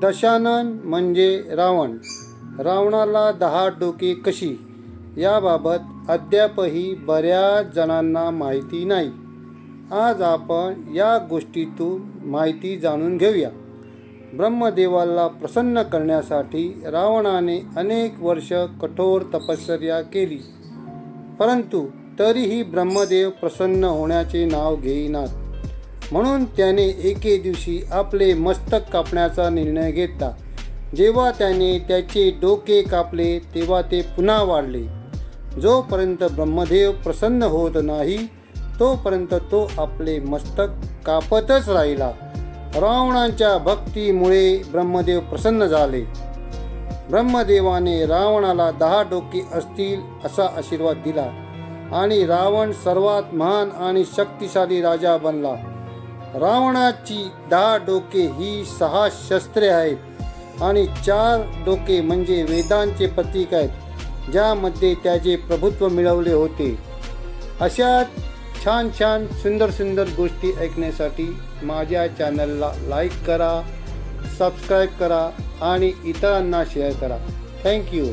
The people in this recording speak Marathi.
दशानन म्हणजे रावण. रावणाला दहा डोके कशी? याबाबत अद्यापही बऱ्याच जणांना माहिती नाही. आज आपण या गोष्टीतून माहिती जाणून घेऊया. ब्रह्मदेवाला प्रसन्न करण्यासाठी रावणाने अनेक वर्ष कठोर तपश्चर्या केली. परंतु तरीही ब्रह्मदेव प्रसन्न होण्याचे नाव घेईनात. म्हणून त्याने एके दिवशी आपले मस्तक कापण्याचा निर्णय घेतला. जेव्हा त्याने त्याचे डोके कापले तेव्हा ते पुन्हा वाढले. जोपर्यंत ब्रह्मदेव प्रसन्न होत नाही तोपर्यंत तो आपले मस्तक कापतच राहिला. रावणाच्या भक्तीमुळे ब्रह्मदेव प्रसन्न झाले. ब्रह्मदेवाने रावणाला दहा डोके असतील असा आशीर्वाद दिला आणि रावण सर्वात महान आणि शक्तिशाली राजा बनला. रावणाची दहा डोके ही सहा शस्त्रे आहेत आणि चार डोके म्हणजे वेदांचे प्रतीक आहेत ज्यामध्ये त्याचे प्रभुत्व मिळवले होते. अशा छान छान सुंदर सुंदर गोष्टी ऐकण्यासाठी माझ्या चॅनलला लाईक करा सबस्क्राईब करा आणि इतरांना शेअर करा. थँक्यू